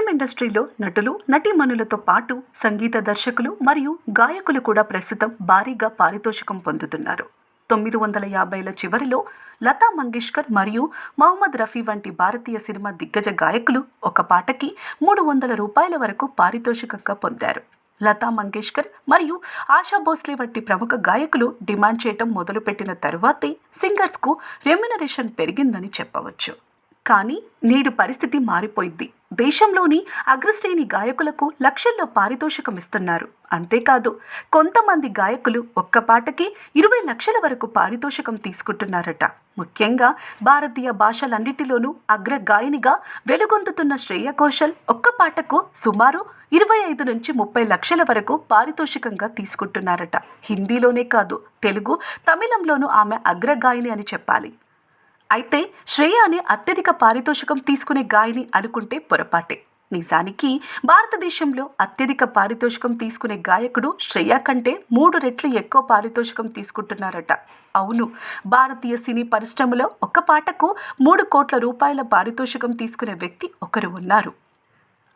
Film ఇండస్ట్రీలో నటులు నటీమణులతో పాటు సంగీత దర్శకులు మరియు గాయకులు కూడా ప్రస్తుతం భారీగా పారితోషికం పొందుతున్నారు. తొమ్మిది వందల యాభైల చివరిలో లతా మంగేష్కర్ మరియు మహమ్మద్ రఫీ వంటి భారతీయ సినిమా దిగ్గజ గాయకులు ఒక పాటకి మూడు వందల రూపాయల వరకు పారితోషికంగా పొందారు. లతా మంగేష్కర్ మరియు ఆశా భోస్లే వంటి ప్రముఖ గాయకులు డిమాండ్ చేయటం మొదలుపెట్టిన తరువాతే సింగర్స్కు రెమ్యునరేషన్ పెరిగిందని చెప్పవచ్చు. కానీ నేడు పరిస్థితి మారిపోయింది. దేశంలోని అగ్రశ్రేణి గాయకులకు లక్షల్లో పారితోషికం ఇస్తున్నారు అంతేకాదు కొంతమంది గాయకులు ఒక్క పాటకి ఇరవై లక్షల వరకు పారితోషికం తీసుకుంటున్నారట. ముఖ్యంగా భారతీయ భాషలన్నిటిలోనూ అగ్ర గాయనిగా వెలుగొందుతున్న శ్రేయ ఘోషల్ ఒక్క పాటకు సుమారు ఇరవై ఐదు నుంచి ముప్పై లక్షల వరకు పారితోషికంగా తీసుకుంటున్నారట. హిందీలోనే కాదు తెలుగు తమిళంలోనూ ఆమె అగ్రగాయని అని చెప్పాలి. అయితే శ్రేయ అనే అత్యధిక పారితోషికం తీసుకునే గాయని అనుకుంటే పొరపాటే. నిజానికి భారతదేశంలో అత్యధిక పారితోషికం తీసుకునే గాయకుడు శ్రేయ కంటే మూడు రెట్లు ఎక్కువ పారితోషికం తీసుకుంటున్నారట. అవును భారతీయ సినీ పరిశ్రమలో ఒక పాటకు మూడు కోట్ల రూపాయల పారితోషికం తీసుకునే వ్యక్తి ఒకరు ఉన్నారు.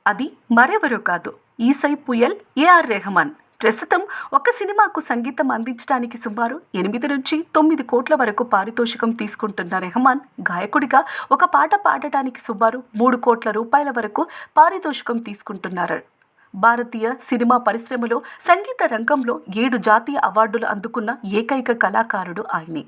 అది మరెవరో కాదు ఈసై పుయల్ ఏఆర్ రెహమాన్. ప్రస్తుతం ఒక సినిమాకు సంగీతం అందించడానికి సుమారు ఎనిమిది నుంచి తొమ్మిది కోట్ల వరకు పారితోషికం తీసుకుంటున్న రెహమాన్ గాయకుడిగా ఒక పాట పాడటానికి సుమారు మూడు కోట్ల రూపాయల వరకు పారితోషికం తీసుకుంటున్నారు. భారతీయ సినిమా పరిశ్రమలో సంగీత రంగంలో ఏడు జాతీయ అవార్డులు అందుకున్న ఏకైక కళాకారుడు ఆయనే.